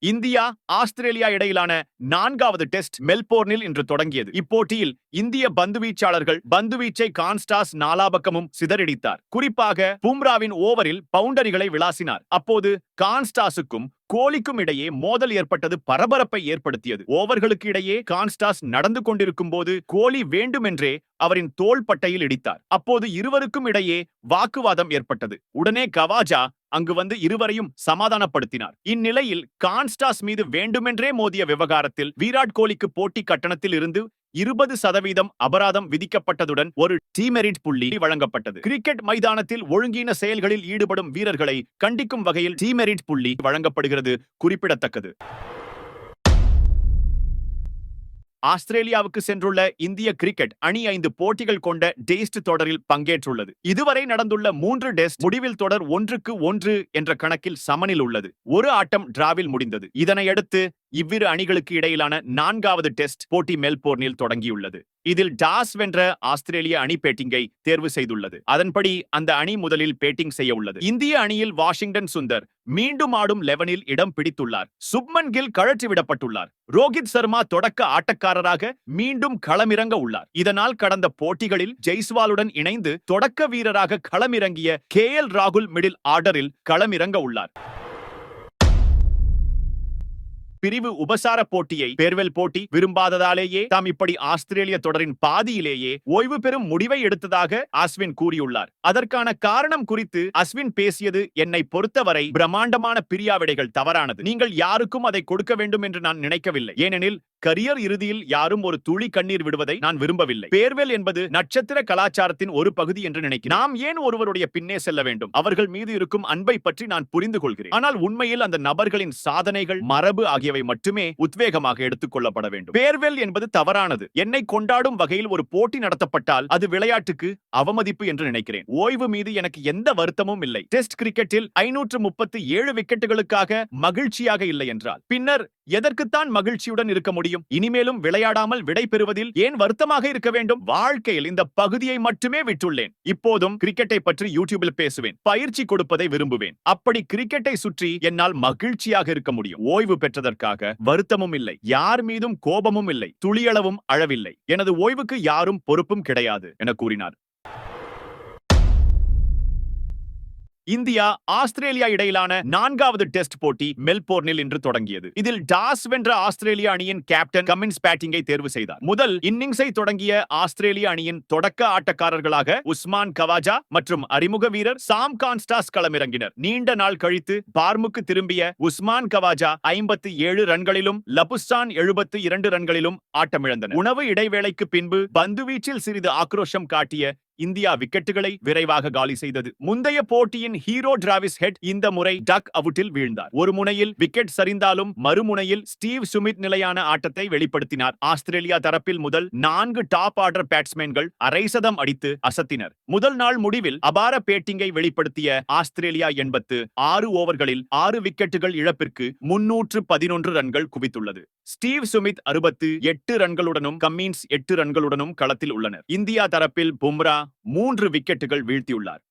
India Australia இடையிலான நான்காவது test மெல்போர்னில் இன்று தொடங்கியது. இப்போட்டியில் இந்திய பந்துவீச்சாளர்கள் பந்துவீச்சை கான்ஸ்டாஸ் நாலாபக்கமும் சிதறடித்தார். குறிப்பாக பும்ராவின் ஓவரில் பவுண்டரிகளை விளாசினார். அப்போது கான்ஸ்டாஸுக்கும் கோலிக்கும் இடையே மோதல் ஏற்பட்டது பரபரப்பை ஏற்படுத்தியது. ஓவர்களுக்கு இடையே கான்ஸ்டாஸ் நடந்து கொண்டிருக்கும் போது கோலி வேண்டுமென்றே அவரின் தோள் பட்டையில் இடித்தார். அப்போது இருவருக்கும் இடையே வாக்குவாதம் ஏற்பட்டது. உடனே கவாஜா அங்கு வந்து இருவரையும் சமாதானப்படுத்தினார். இந்நிலையில் கான்ஸ்டாஸ் மீது வேண்டுமென்றே மோதிய விவகாரத்தில் விராட் கோலிக்கு போட்டி கட்டணத்தில் இருந்து இருபது சதவீதம் அபராதம் விதிக்கப்பட்டதுடன் ஒரு டீமெரிட் புள்ளி வழங்கப்பட்டது. கிரிக்கெட் மைதானத்தில் ஒழுங்கீன செயல்களில் ஈடுபடும் வீரர்களை கண்டிக்கும் வகையில் டீமெரிட் புள்ளி வழங்கப்படுகிறது குறிப்பிடத்தக்கது. ஆஸ்திரேலியாவுக்கு சென்றுள்ள இந்திய கிரிக்கெட் அணி ஐந்து போட்டிகள் கொண்ட டெஸ்ட் தொடரில் பங்கேற்றுள்ளது. இதுவரை நடந்துள்ள மூன்று டெஸ்ட் முடிவில் தொடர் ஒன்றுக்கு ஒன்று என்ற கணக்கில் சமனில் உள்ளது. ஒரு ஆட்டம் டிராவில் முடிந்தது. இதனையடுத்து இவ்விரு அணிகளுக்கு இடையிலான நான்காவது டெஸ்ட் போட்டி மெல்போர்னில் தொடங்கியுள்ளது. இதில் டாஸ் வென்ற ஆஸ்திரேலிய அணி பேட்டிங்கை தேர்வு செய்துள்ளது. அதன்படி அந்த அணி முதலில் பேட்டிங் செய்ய உள்ளது. இந்திய அணியில் வாஷிங்டன் சுந்தர் மீண்டும் ஆடும் லெவனில் இடம் பிடித்துள்ளார். சுப்மன் கில் கழற்றி விடப்பட்டுள்ளார். ரோஹித் சர்மா தொடக்க ஆட்டக்காரராக மீண்டும் களமிறங்க உள்ளார். இதனால் கடந்த போட்டிகளில் ஜெய்ஸ்வாலுடன் இணைந்து தொடக்க வீரராக களமிறங்கிய கே எல் ராகுல் மிடில் ஆர்டரில் களமிறங்க உள்ளார். பிரிவு உபசார போட்டியை பேர்வெல் போட்டி விரும்பாததாலேயே தாம் இப்படி ஆஸ்திரேலிய தொடரின் பாதியிலேயே ஓய்வு பெறும் முடிவை எடுத்ததாக அஸ்வின் கூறியுள்ளார். அதற்கான காரணம் குறித்து அஸ்வின் பேசியது என்னை பொறுத்தவரை பிரம்மாண்டமான பிரியாவிடைகள் தவறானது. நீங்கள் யாருக்கும் அதை கொடுக்க வேண்டும் என்று நான் நினைக்கவில்லை. ஏனெனில் கரியர் இறுதியில் யாரும் ஒரு துளி கண்ணீர் விடுவதை நான் விரும்பவில்லை. பேர்வெல் என்பது நட்சத்திர கலாச்சாரத்தின் ஒரு பகுதி என்று நினைக்கிறேன். நாம் ஏன் ஒருவருடைய பின்னே செல்ல வேண்டும்? அவர்கள் மீது இருக்கும் அன்பை பற்றி நான் புரிந்து கொள்கிறேன். ஆனால் உண்மையில் அந்த நபர்களின் சாதனைகள் மரபு ஆகியவை மட்டுமே உத்வேகமாக எடுத்துக் கொள்ளப்பட வேண்டும். பேர்வெல் என்பது தவறானது. என்னை கொண்டாடும் வகையில் ஒரு போட்டி நடத்தப்பட்டால் அது விளையாட்டுக்கு அவமதிப்பு என்று நினைக்கிறேன். ஓய்வு மீது எனக்கு எந்த வருத்தமும் இல்லை. டெஸ்ட் கிரிக்கெட்டில் ஐநூற்று முப்பத்தி ஏழு விக்கெட்டுகளுக்காக மகிழ்ச்சியாக இல்லை என்றால். பின்னர் எதற்குத்தான் மகிழ்ச்சியுடன் இருக்க முடியும்? இனிமேலும் விளையாடாமல் விடை பெறுவதில் ஏன் வருத்தமாக இருக்க வேண்டும்? வாழ்க்கையில் இந்த பகுதியை மட்டுமே விட்டுள்ளேன். இப்போதும் கிரிக்கெட்டை பற்றி யூடியூபில் பேசுவேன். பயிற்சி கொடுப்பதை விரும்புவேன். அப்படி கிரிக்கெட்டை சுற்றி என்னால் மகிழ்ச்சியாக இருக்க முடியும். ஓய்வு பெற்றதற்காக வருத்தமும் இல்லை. யார் மீதும் கோபமும் இல்லை. துளியளவும் அழவில்லை. எனது ஓய்வுக்கு யாரும் பொறுப்பும் கிடையாது என கூறினார். இந்தியா ஆஸ்திரேலியா இடையிலான நான்காவது டெஸ்ட் போட்டி மெல்போர்னில் இன்று தொடங்கியது. இதில் டாஸ் வென்ற ஆஸ்திரேலிய அணியின் கேப்டன் கமின்ஸ் பேட்டிங்கை தேர்வு செய்தார். முதல் இன்னிங்ஸை தொடங்கிய ஆஸ்திரேலிய அணியின் தொடக்க ஆட்டக்காரர்களாக உஸ்மான் கவாஜா மற்றும் அறிமுக வீரர் சாம் கான்ஸ்டாஸ் களமிறங்கினர். நீண்ட நாள் கழித்து பார்முக்கு திரும்பிய உஸ்மான் கவாஜா ஐம்பத்தி ஏழு ரன்களிலும் லபுஸ்தான் எழுபத்து இரண்டு ரன்களிலும் ஆட்டமிழந்தனர். உணவு இடைவேளைக்கு பின்பு பந்துவீச்சில் சிறிது ஆக்ரோஷம் காட்டிய இந்தியா விக்கெட்டுகளை விரைவாக காலி செய்தது. முந்தைய போட்டியின் ஹீரோ டிராவிஸ் ஹெட் இந்த முறை டக் அவுட்டில் வீழ்ந்தார். ஒரு முனையில் விக்கெட் சரிந்தாலும் மறுமுனையில் ஸ்டீவ் சுமித் நிலையான ஆட்டத்தை வெளிப்படுத்தினார். ஆஸ்திரேலியா தரப்பில் முதல் நான்கு டாப் ஆர்டர் பேட்ஸ்மேன்கள் அரை சதம் அடித்து அசத்தினர். முதல் நாள் முடிவில் அபார பேட்டிங்கை வெளிப்படுத்திய ஆஸ்திரேலியா எண்பத்து ஆறு ஓவர்களில் ஆறு விக்கெட்டுகள் இழப்பிற்கு முன்னூற்று பதினொன்று ரன்கள் குவித்துள்ளது. ஸ்டீவ் சுமித் அறுபத்து எட்டு ரன்களுடனும் கம்மீன்ஸ் எட்டு ரன்களுடனும் களத்தில் உள்ளனர். இந்தியா தரப்பில் பும்ரா மூன்று விக்கெட்டுகள் வீழ்த்தியுள்ளார்.